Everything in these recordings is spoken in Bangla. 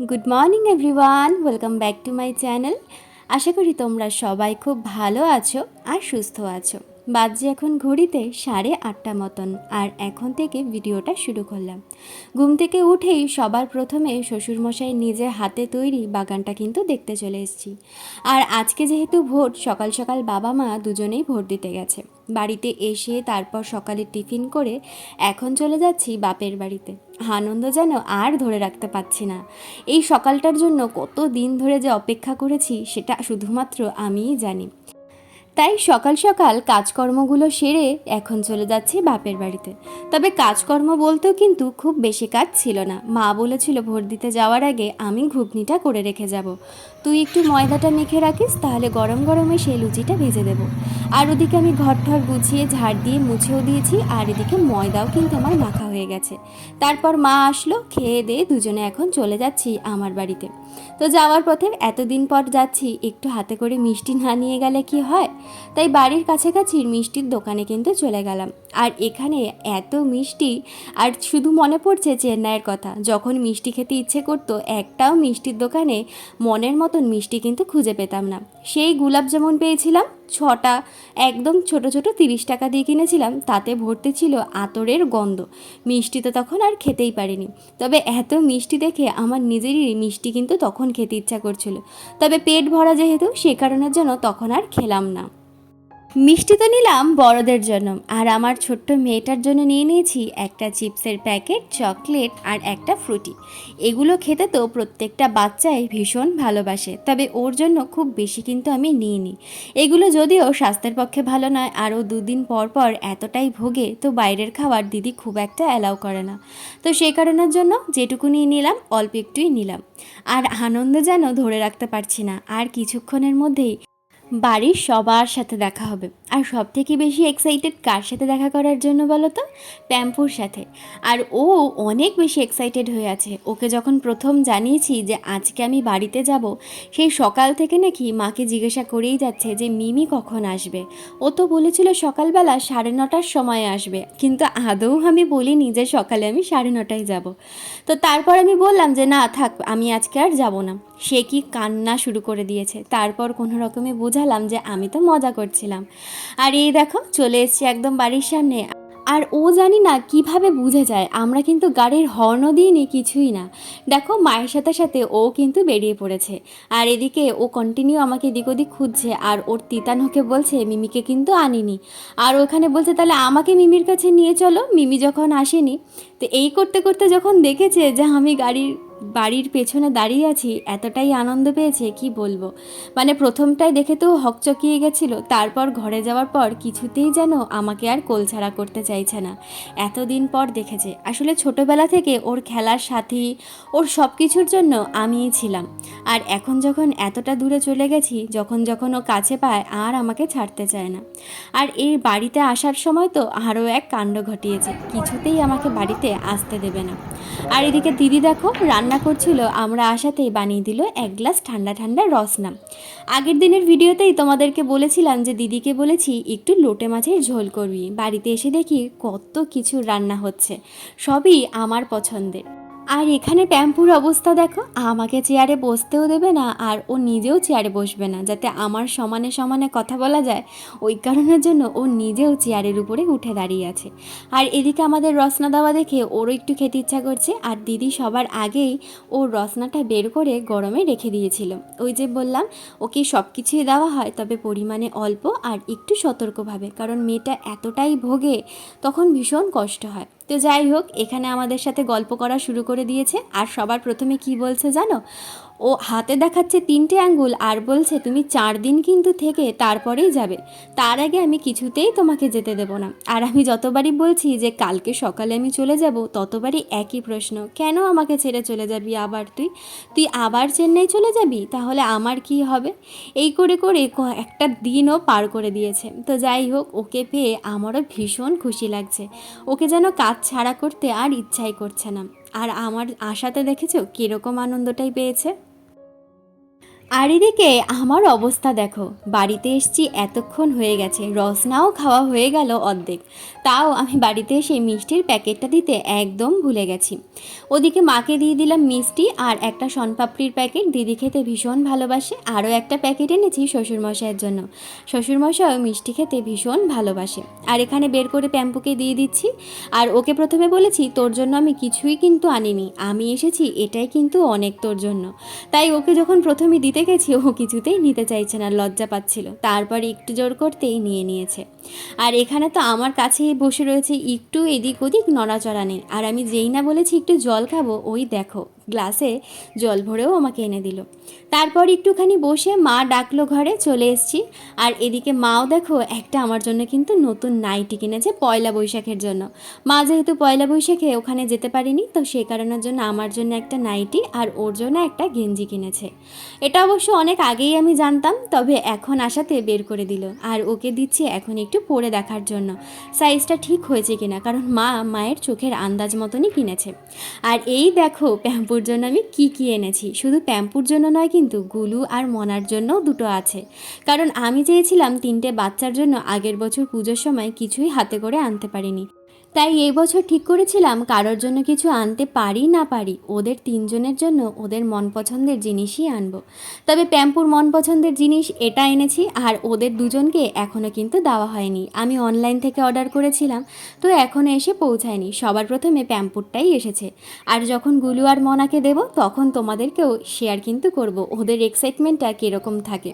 Good morning everyone welcome back to my channel আশা করি তোমরা সবাই খুব ভালো আছো আর সুস্থ আছো। বাজে এখন ঘড়িতে সাড়ে আটটা মতন, আর এখন থেকে ভিডিওটা শুরু করলাম। ঘুম থেকে উঠেই সবার প্রথমে শ্বশুরমশাই নিজের হাতে তৈরি বাগানটা কিন্তু দেখতে চলে এসেছি। আর আজকে যেহেতু ভোট সকাল সকাল বাবা মা দুজনেই ভোট দিতে গেছে। বাড়িতে এসে তারপর সকালে টিফিন করে এখন চলে যাচ্ছি বাপের বাড়িতে। আনন্দ যেন আর ধরে রাখতে পারছি না। এই সকালটার জন্য কত দিন ধরে যে অপেক্ষা করেছি, সেটা শুধুমাত্র আমিই জানি। তাই সকাল সকাল কাজকর্মগুলো সেরে এখন চলে যাচ্ছি বাপের বাড়িতে। তবে কাজকর্ম বলতেও কিন্তু খুব বেশি কাজ ছিল না। মা বলেছিল ভোট দিতে যাওয়ার আগে আমি ঘুগনিটা করে রেখে যাব। তুই একটু ময়দাটা মেখে রাখিস, তাহলে গরম গরমে সেই লুচিটা ভেজে দেবো। আর ওদিকে আমি ঘর ঠর গুছিয়ে ঝাড় দিয়ে মুছেও দিয়েছি, আর এদিকে ময়দাও কিন্তু আমার মাখা হয়ে গেছে। তারপর মা আসলো, খেয়ে দিয়ে দুজনে এখন চলে যাচ্ছি আমার বাড়িতে। তো যাওয়ার পথে এতদিন পর যাচ্ছি, একটু হাতে করে মিষ্টি না নিয়ে গেলে কি হয়? তাই বাড়ির কাছাকাছি মিষ্টির দোকানে কিন্তু চলে গেলাম। আর এখানে এত মিষ্টি, আর শুধু মনে পড়ছে চেন্নাইয়ের কথা। যখন মিষ্টি খেতে ইচ্ছে করতো, একটাও মিষ্টির দোকানে মনের মতন মিষ্টি কিন্তু খুঁজে পেতাম না। সেই গুলাব জামুন পেয়েছিলাম, ছটা, একদম ছোট ছোট তিরিশ টাকা দিয়ে কিনেছিলাম, তাতে ভর্তি ছিল আতরের গন্ধ। মিষ্টি তো তখন আর খেতেই পারিনি। তবে এত মিষ্টি দেখে আমার নিজেরই মিষ্টি কিন্তু তখন খেতে ইচ্ছা করছিল। তবে পেট ভরা যেহেতু, সে কারণের জন্য তখন আর খেলাম না। মিষ্টি তো নিলাম বড়দের জন্য, আর আমার ছোট্ট মেয়েটার জন্য নিয়ে নিয়েছি একটা চিপসের প্যাকেট, চকলেট আর একটা ফ্রুটি। এগুলো খেতে তো প্রত্যেকটা বাচ্চাই ভীষণ ভালোবাসে, তবে ওর জন্য খুব বেশি কিন্তু আমি নিইনি। এগুলো যদিও স্বাস্থ্যের পক্ষে ভালো নয়, আরও দুদিন পর পর এতটাই ভোগে তো বাইরের খাবার দিদি খুব একটা অ্যালাউ করে না। তো সেই কারণের জন্য যেটুকু নিয়ে নিলাম, অল্প একটুই নিলাম। আর আনন্দ যেন ধরে রাখতে পারছি না, আর কিছুক্ষণের মধ্যেই বাড়ির সবার সাথে দেখা হবে। আর সব থেকে বেশি এক্সাইটেড কার সাথে দেখা করার জন্য বলো তো? প্যাম্পুর সাথে। আর ও অনেক বেশি এক্সাইটেড হয়ে আছে। ওকে যখন প্রথম জানিয়েছি যে আজকে আমি বাড়িতে যাব সেই সকাল থেকে নাকি মাকে জিজ্ঞাসা করেই যাচ্ছে যে, মিমি কখন আসবে? ও তো বলেছিল সকালবেলা সাড়ে নটার সময় আসবে। কিন্তু আদৌ আমি বলিনি যে সকালে আমি সাড়ে নটায় যাব। তো তারপর আমি বললাম যে, না, থাক, আমি আজকে আর যাব না। সে কি কান্না শুরু করে দিয়েছে। তারপর কোনো রকমে বোঝালাম যে, আমি তো মজা করছিলাম। আর এই দেখো, চলে এসছি একদম বাড়ির সামনে। আর ও জানি না কীভাবে বুঝে যায়, আমরা কিন্তু গাড়ির হর্নও দিইনি, কিছুই না। দেখো, মায়ের সাথে সাথে ও কিন্তু বেরিয়ে পড়েছে। আর এদিকে ও কন্টিনিউ আমাকে এদিক ওদিক খুঁজছে, আর ওর তিতানকে বলছে, মিমিকে কিন্তু আনিনি। আর ওখানে বলছে, তাহলে আমাকে মিমির কাছে নিয়ে চলো। মিমি যখন আসেনি, তো এই করতে করতে যখন দেখেছে যে আমি গাড়ির বাড়ির পেছনে দাঁড়িয়ে আছি, এতটাই আনন্দ পেয়েছে, কি বলব? মানে প্রথমটাই দেখে তো হকচকিয়ে গেছিল, তারপর ঘরে যাওয়ার পর কিছুতেই যেন আমাকে আর কোলছাড়া করতে চাইছে না। এতদিন পর দেখেছে, আসলে ছোটবেলা থেকে ওর খেলার সাথী, ওর সব কিছুর জন্য আমিই ছিলাম। আর এখন যখন এতটা দূরে চলে গেছি, যখন যখন ও কাছে পায়, আর আমাকে ছাড়তে চায় না। আর এই বাড়িতে আসার সময় তো আরও এক কাণ্ড ঘটিয়েছে, কিছুতেই আমাকে বাড়িতে আসতে দেবে না। আর এদিকে দিদি দেখো, রান্না করছিল, আমরা আসাতেই বানিয়ে দিল এক গ্লাস ঠান্ডা ঠান্ডা রসনা আগের দিনের ভিডিওতেই তোমাদেরকে বলেছিলাম যে, দিদিকে বলেছি একটু লোটে মাছের ঝোল করবি। বাড়িতে এসে দেখি কত কিছু রান্না হচ্ছে। সবই আমার পছন্দের। আর এখানে ট্যাম্পুর অবস্থা দেখো, আমাকে চেয়ারে বসতেও দেবে না আর ও নিজেও চেয়ারে বসবে না, যাতে আমার সমানে সমানে কথা বলা যায়। ওই কারণের জন্য ও নিজেও চেয়ারের উপরে উঠে দাঁড়িয়ে আছে। আর এদিকে আমাদের রসনা দেওয়া দেখে ওরও একটু খেতে ইচ্ছা করছে, আর দিদি সবার আগেই ও রসনাটা বের করে গরমে রেখে দিয়েছিল। ওই যে বললাম, ওকে সব কিছুই দেওয়া হয়, তবে পরিমাণে অল্প আর একটু সতর্কভাবে, কারণ মেয়েটা এতটাই ভোগে তখন ভীষণ কষ্ট হয়। তো যাই হোক, এখানে আমাদের সাথে গল্প করা শুরু করে দিয়েছে। আর সবার প্রথমে কি বলছে জানো? ও হাতে দেখাচ্ছে তিনটে আঙ্গুল আর বলছে, তুমি চার দিন কিন্তু থেকে তারপরেই যাবে। তার আগে আমি কিছুতেই তোমাকে যেতে দেব না। আর আমি যতবারই বলছি যে কালকে সকালে আমি চলে যাব, ততবারই একই প্রশ্ন, কেন আমাকে ছেড়ে চলে যাবি আবার তুই? তুই আবার চেন্নাই চলে যাবি? তাহলে আমার কি হবে? এই করে করে একটা দিনও পার করে দিয়েছে। তো যাই হোক, ওকে পেয়ে আমারও ভীষণ খুশি লাগছে। ওকে যেন কাজ ছাড়া করতে আর ইচ্ছাই করছে না। আর আমার আশাতে দেখেছ কীরকম আনন্দটাই পেয়েছে? আর এদিকে আমার অবস্থা দেখো। বাড়িতে এসছি, এতক্ষণ হয়ে গেছে। রসনাও খাওয়া হয়ে গেল অর্ধেক। তাও আমি বাড়িতে এসে মিষ্টির প্যাকেটটা দিতে একদম ভুলে গেছি। ওদিকে মাকে দিয়ে দিলাম মিষ্টি আর একটা শনপাপড়ির প্যাকেট। দিদি খেতে ভীষণ ভালোবাসে। আরও একটা প্যাকেট এনেছি শ্বশুরমশাইয়ের জন্য। শ্বশুরমশাইও মিষ্টি খেতে ভীষণ ভালোবাসে। আর এখানে বের করে প্যাম্পুকে দিয়ে দিচ্ছি। আর ওকে প্রথমে বলেছি, তোর জন্য আমি কিছুই কিন্তু আনিনি। আমি এসেছি, এটাই কিন্তু অনেক তোর জন্য। তাই ওকে যখন প্রথমে দিতে গেছি, ও কিছুতেই নিতে চাইছে না, লজ্জা পাচ্ছিল। তারপরে একটু জোর করতেই নিয়ে নিয়েছে। আর এখানে তো আমার কাছে বসে রয়েছে একটু এদিক ওদিক নড়াচড়া নেই আর আমি যেই না বলেছি একটু জল খাব, ওই দেখো। গ্লাসে জল ভরেও আমাকে এনে দিল। তারপর একটুখানি বসে মা ডাকলো ঘরে, চলে এসেছি। আর এদিকে মাও দেখো, একটা আমার জন্য কিন্তু নতুন নাইটি কিনেছে পয়লা বৈশাখের জন্য। মা যেহেতু পয়লা বৈশাখে ওখানে যেতে পারিনি, তো সেই কারণের জন্য আমার জন্য একটা নাইটি আর ওর জন্য একটা গেঞ্জি কিনেছে। এটা অবশ্য অনেক আগেই আমি জানতাম, তবে এখন আসাতে বের করে দিল। আর ওকে দিচ্ছি এখন একটু পরে দেখার জন্য। সাইজটা ঠিক হয়েছে কিনা, কারণ মা মায়ের চোখের আন্দাজ মতনই কিনেছে। আর এই দেখো প্যাম্পুর জন্য আমি কি কি এনেছি? শুধু প্যাম্পুর জন্য নয় কিন্তু গুলু আর মনার জন্য দুটো আছে। কারণ আমি চেয়েছিলাম তিনটে বাচ্চার জন্য আগের বছর পুজোর সময় কিছুই হাতে করে আনতে পারিনি। তাই এই বছর ঠিক করেছিলাম, কারোর জন্য কিছু আনতে পারি না পারি, ওদের তিনজনের জন্য ওদের মন পছন্দের জিনিসই আনব। তবে প্যাম্পুর মন পছন্দের জিনিস এটা এনেছি, আর ওদের দুজনকে এখনও কিন্তু দেওয়া হয়নি। আমি অনলাইন থেকে অর্ডার করেছিলাম, তো এখনও এসে পৌঁছায়নি, সবার প্রথমে প্যাম্পুরটাই এসেছে। আর যখন গুলু আর মনাকে দেব, তখন তোমাদেরকেও শেয়ার কিন্তু করব, ওদের এক্সাইটমেন্টটা কীরকম থাকে।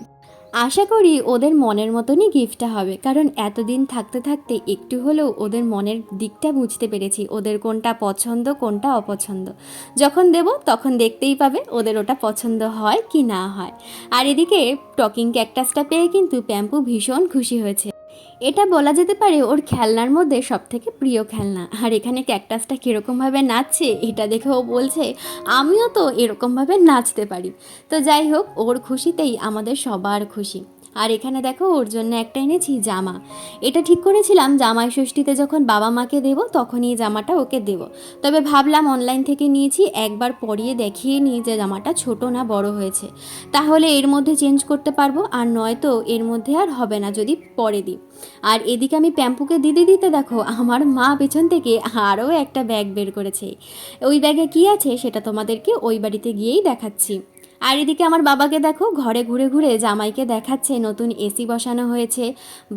আশা করি ওদের মনের মতনই গিফটটা হবে। কারণ এতদিন থাকতে থাকতে একটু হলেও ওদের মনের দিকটা বুঝতে পেরেছি, ওদের কোনটা পছন্দ, কোনটা অপছন্দ। যখন দেব তখন দেখতেই পাবে ওদের ওটা পছন্দ হয় কি না হয়। আর এদিকে টকিং ক্যাকটাসটা পেয়ে কিন্তু প্যাম্পু ভীষণ খুশি হয়েছে। এটা বলা যেতে পারে ওর খেলনার মধ্যে সব থেকে প্রিয় খেলনা। আর এখানে ক্যাকটাসটা কীরকমভাবে নাচছে, এটা দেখে ও বলছে, আমিও তো এরকমভাবে নাচতে পারি। তো যাই হোক, ওর খুশিতেই আমাদের সবার খুশি। আর এখানে দেখো, ওর জন্য একটা এনেছি জামা। এটা ঠিক করেছিলাম, জামাই ষষ্ঠীতে যখন বাবা মাকে দেবো, তখনই এই জামাটা ওকে দেবো। তবে ভাবলাম অনলাইন থেকে নিয়েছি, একবার পরিয়ে দেখিয়ে নিই যে জামাটা ছোট না বড় হয়েছে। তাহলে এর মধ্যে চেঞ্জ করতে পারব, আর নয়তো এর মধ্যে আর হবে না যদি পরে দিই। আর এদিকে আমি প্যাম্পুকে দিতে দিতে দেখো, আমার মা পেছন থেকে আরও একটা ব্যাগ বের করেছে। ওই ব্যাগে কি আছে সেটা তোমাদেরকে ওই বাড়িতে গিয়েই দেখাচ্ছি। আর এদিকে আমার বাবাকে দেখো, ঘরে ঘুরে ঘুরে জামাইকে দেখাচ্ছে, নতুন এসি বসানো হয়েছে,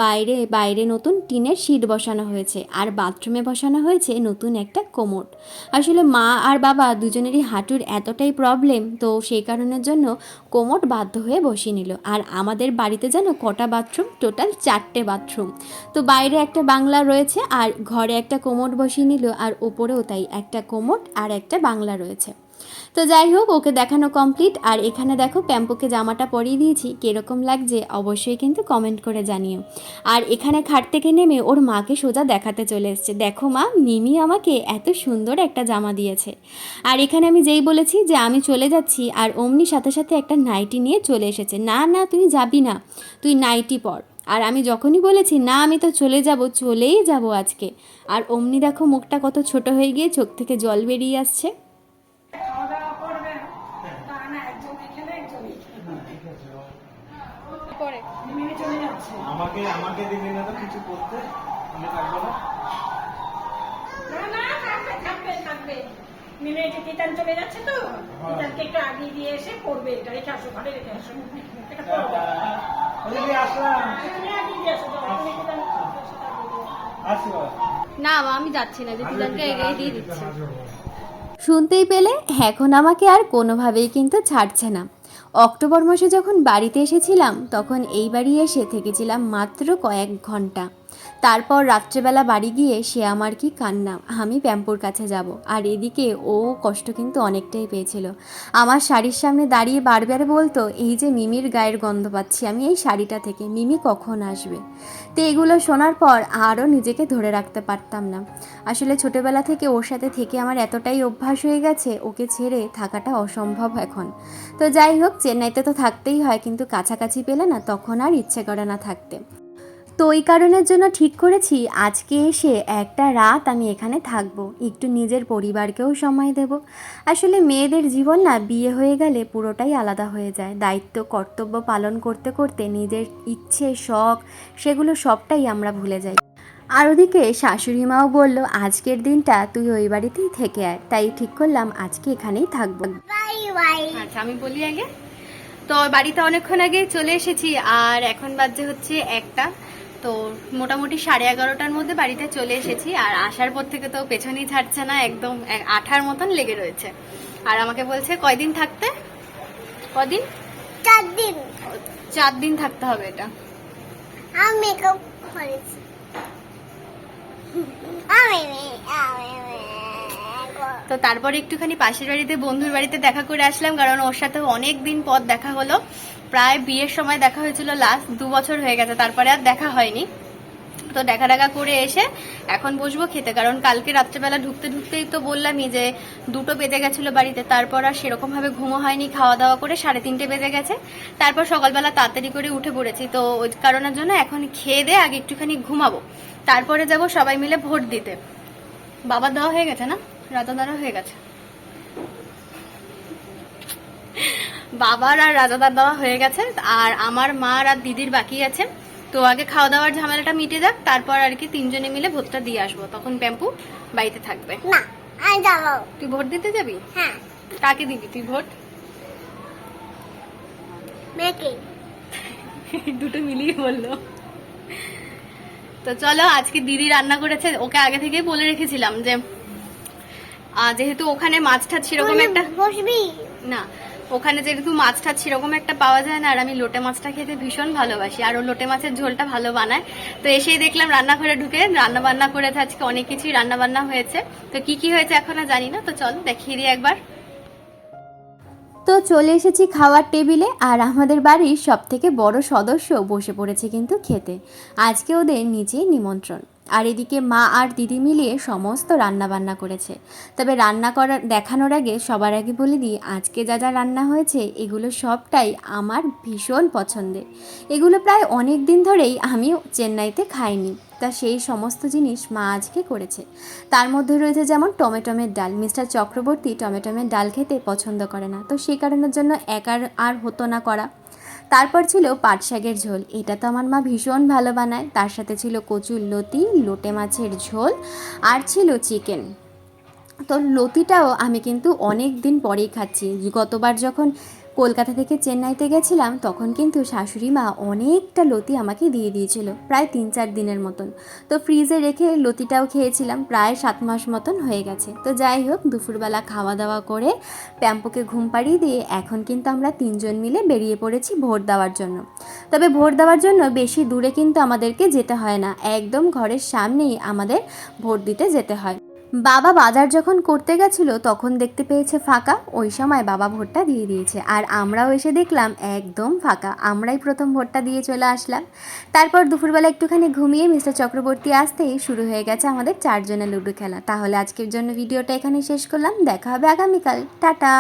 বাইরে বাইরে নতুন টিনের শিট বসানো হয়েছে, আর বাথরুমে বসানো হয়েছে নতুন একটা কোমোট আসলে মা আর বাবা দুজনেরই হাঁটুর এতটাই প্রবলেম তো সেই কারণের জন্য কোমোট বাধ্য হয়ে বসিয়ে নিল। আর আমাদের বাড়িতে যেন কটা বাথরুম টোটাল চারটে বাথরুম। তো বাইরে একটা বাংলা রয়েছে, আর ঘরে একটা কোমোট বসিয়ে নিল, আর ওপরেও তাই একটা কোমোট আর একটা বাংলা রয়েছে। তো যাই হোক, ওকে দেখানো কমপ্লিট আর এখানে দেখো, প্যাম্পুকে জামাটা পরিয়ে দিয়েছি। কীরকম লাগছে, অবশ্যই কিন্তু কমেন্ট করে জানিও। আর এখানে খাট থেকে নেমে ওর মাকে সোজা দেখাতে চলে এসছে। দেখো মা, মিমি আমাকে এত সুন্দর একটা জামা দিয়েছে। আর এখানে আমি যেই বলেছি যে আমি চলে যাচ্ছি, আর অমনি সাথে সাথে একটা নাইটি নিয়ে চলে এসেছে। না না, তুই যাবি না, তুই নাইটি পর। আর আমি যখনই বলেছি, না, আমি তো চলে যাব, চলেই যাব আজকে। আর অমনি দেখো, মুখটা কত ছোট হয়ে গিয়ে চোখ থেকে জল বেরিয়ে আসছে। খাওয়া দাওয়া করবে তা না একজন এখানে একজন পরে। মেনে চলে যাচ্ছে। আমাকে আমাকে দিবি না তো কিছু করতে? আমি থাকব না? না না থাকবে থাকবে থাকবে। মিলে যে তিতান চলে যাচ্ছে তো? তিতানকে একটু আগিয়ে দিয়ে এসে করবে এটা রেখে আসো ঘরে রেখে আসো। এটা করবে আসব না আমি যাচ্ছি না দিদিদাকে এগিয়ে দিয়ে দিচ্ছি। শুনতেই পেলে এখন আমাকে আর কোনোভাবেই কিন্তু ছাড়ছে না। অক্টোবর মাসে যখন বাড়িতে এসেছিলাম, তখন এই বাড়ি এসে থেকেছিলাম মাত্র কয়েক ঘণ্টা। তারপর রাত্রেবেলা বাড়ি গিয়ে সে আমার কি কান্না, আমি প্যাম্পুর কাছে যাব। আর এদিকে ও কষ্ট কিন্তু অনেকটাই পেয়েছিল। আমার শাড়ির সামনে দাঁড়িয়ে বারবার বলতো, এই যে মিমির গায়ের গন্ধ পাচ্ছি আমি, এই শাড়িটা থেকে মিমি কখন আসবে? তো এগুলো শোনার পর আরও নিজেকে ধরে রাখতে পারতাম না। আসলে ছোটবেলা থেকে ওর সাথে থেকে আমার এতটাই অভ্যাস হয়ে গেছে, ওকে ছেড়ে থাকাটা অসম্ভব এখন। তো যাই হোক, চেন্নাইতে তো থাকতেই হয়, কিন্তু কাছাকাছি পেলে না, তখন আর ইচ্ছে করে না থাকতে। তো ওই কারণের জন্য ঠিক করেছি আজকে এসে একটা রাত আমি এখানে থাকব একটু নিজের পরিবারকেও সময় দেব। আসলে মেয়েদের জীবন না বিয়ে হয়ে গেলে পুরোটাই আলাদা হয়ে যায়। দায়িত্ব কর্তব্য পালন করতে করতে নিজের ইচ্ছে শখ সেগুলো সবটাই আমরা ভুলে যাই। আর ওদিকে শাশুড়ি মাও বলল আজকের দিনটা তুই ওই বাড়িতেই থেকে আয়। তাই ঠিক করলাম আজকে এখানেই থাকব। আচ্ছা আমি বলি আগে। তো বাড়িতে অনেকক্ষণ আগে চলে এসেছি আর এখন বাজে হচ্ছে একটা। তো মোটামুটি সাড়ে এগারোটার মধ্যে বাড়িতে চলে এসেছি আর আসার পর থেকে তো পেছনেই ছাড়ছে না একদম আঠার মতন লেগে রয়েছে। আর আমাকে বলছে কয়দিন থাকতে? কদিন চার দিন চার দিন থাকতে হবে এটা। আমি মেকআপ করেছি। আমি আমি তো তারপরে একটুখানি পাশের বাড়িতে, বন্ধুর বাড়িতে দেখা করে আসলাম, কারণ ওর সাথে অনেক দিন পর দেখা হলো। প্রায় বিয়ের সময় দেখা হয়েছিল লাস্ট দু বছর হয়ে গেছে, তারপরে আর দেখা হয়নি। তো দেখা দেখা করে এসে এখন বসবো খেতে, কারণ কালকে রাত্রেবেলা ঢুকতে ঢুকতেই তো বললামই যে দুটো বেজে গেছিল বাড়িতে, তারপর আর সেরকম ভাবে ঘুমো হয়নি খাওয়া দাওয়া করে সাড়ে তিনটে বেজে গেছে। তারপর সকালবেলা তাড়াতাড়ি করে উঠে পড়েছি, তো ওই কারণের জন্য এখন খেয়ে দিয়ে আগে একটুখানি ঘুমাবো। তারপরে যাব সবাই মিলে ভোট দিতে। বাবা দেওয়া হয়ে গেছে না? রাজাদারও হয়ে গেছে। বাবার আর রাজাদার দেওয়া হয়ে গেছে আর আমার মা আর দিদির বাকি আছে। তো আগে খাওয়া দাওয়ার ঝামেলাটা মিটে যাক তারপর আর কি তিনজনে মিলে ভোটটা দিয়ে আসব। তখন প্যাম্পু বাড়িতে থাকবে। না আমি যাব। তুই ভোট দিতে যাবি? হ্যাঁ। কাকে দিবি? তুই ভোট? দুটো মিলিয়ে বলল। তো চলো আজকে দিদি রান্না করেছে ওকে আগে থেকেই বলে রেখেছিলাম যে যেহেতু ওখানে মাছ টাছ সেরকম একটা বসবি? না ওখানে যেহেতু মাছ টাছ সেরকম একটা পাওয়া যায় না আর আমি লোটে মাছটা খেতে ভীষণ ভালোবাসি আর ও লোটে মাছের ঝোলটা ভালো বানায়। তো এসেই দেখলাম রান্নাঘরে ঢুকে রান্না বান্না করেছে আজকে অনেক কিছুই রান্না বান্না হয়েছে। তো কি কি হয়েছে এখনও জানি না তো চল দেখিয়ে দিই একবার। তো চলে এসেছি খাওয়ার টেবিলে আর আমাদের বাড়ির সব থেকে বড় সদস্য বসে পড়েছে কিন্তু খেতে। আজকে ওদের নিচেই নিমন্ত্রণ। আর এদিকে মা আর দিদি মিলিয়ে সমস্ত রান্না বান্না করেছে। তবে রান্না করার, দেখানোর আগে সবার আগে বলে দিই, আজকে যা যা রান্না হয়েছে, এগুলো সবটাই আমার ভীষণ পছন্দের। এগুলো প্রায় অনেক দিন ধরেই আমি চেন্নাইতে খাইনি। তা সেই সমস্ত জিনিস মা আজকে করেছে। তার মধ্যে রয়েছে যেমন টমেটোমের ডাল। মিস্টার চক্রবর্তী টমেটোমের ডাল খেতে পছন্দ করে না। তো সেই কারণের জন্য একার আর হতো না করা। তারপর ছিল পাট শাকের ঝোল। এটা তো আমার মা ভীষণ ভালো বানায়। তার সাথে ছিল কচুর লতি, লোটে মাছের ঝোল আর ছিল চিকেন। তো লতিটাও আমি কিন্তু অনেক দিন পরেই খাচ্ছি। গতবার যখন কলকাতা থেকে চেন্নাইতে গেছিলাম, তখন কিন্তু শাশুড়ি মা অনেকটা লতি আমাকে দিয়ে দিয়েছিল, প্রায় তিন চার দিনের মতন। তো ফ্রিজে রেখে লতিটাও খেয়েছিলাম, প্রায় সাত মাস মতন হয়ে গেছে। তো যাই হোক, দুপুরবেলা খাওয়া দাওয়া করে প্যাম্পোকে ঘুম পাড়িয়ে দিয়ে এখন কিন্তু আমরা তিনজন মিলে বেরিয়ে পড়েছি ভোট দেওয়ার জন্য। তবে ভোট দেওয়ার জন্য বেশি দূরে কিন্তু আমাদেরকে যেতে হয় না, একদম ঘরের সামনেই আমাদের ভোট দিতে যেতে হয়। বাবা বাজার যখন করতে গেছিল, তখন দেখতে পেয়েছে ফাঁকা। ওই সময় বাবা ভোটটা দিয়ে দিয়েছে। আর আমরাও এসে দেখলাম, একদম ফাঁকা। আমরাই প্রথম ভোটটা দিয়ে চলে আসলাম। তারপর দুপুরবেলা একটুখানি ঘুমিয়ে মিস্টার চক্রবর্তী আসতেই শুরু হয়ে গেছে আমাদের চারজনের লুডো খেলা। তাহলে আজকের জন্য ভিডিওটা এখানে শেষ করলাম। দেখা হবে আগামীকাল। টাটা!